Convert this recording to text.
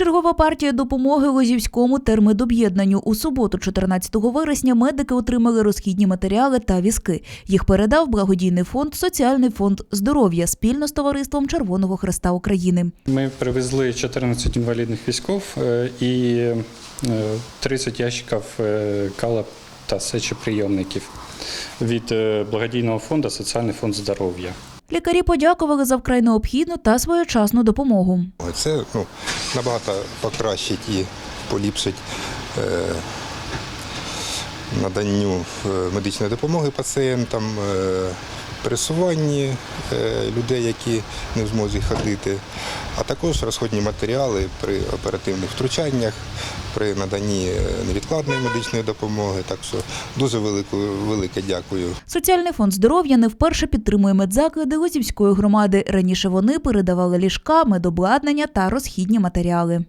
Чергова партія допомоги Лозівському термедоб'єднанню. У суботу, 14 вересня, медики отримали розхідні матеріали та візки. Їх передав благодійний фонд Соціальний фонд здоров'я спільно з товариством Червоного Хреста України. Ми привезли 14 інвалідних військов е, і е, 30 ящиків е, кала та сечоприйомників від е, благодійного фонду Соціальний фонд здоров'я. Лікарі подякували за вкрай необхідну та своєчасну допомогу. Це ну, набагато покращить і поліпшить е, наданню е, медичної допомоги пацієнтам, е, пересуванні е, людей, які не в змозі ходити, а також розходні матеріали при оперативних втручаннях, при наданні е, невідкладної медичної допомоги. Так що дуже велику, велике дякую Соціальний фонд здоров'я не вперше підтримує медзаклади Лозівської громади. Раніше вони передавали ліжка, медобладнання та розхідні матеріали.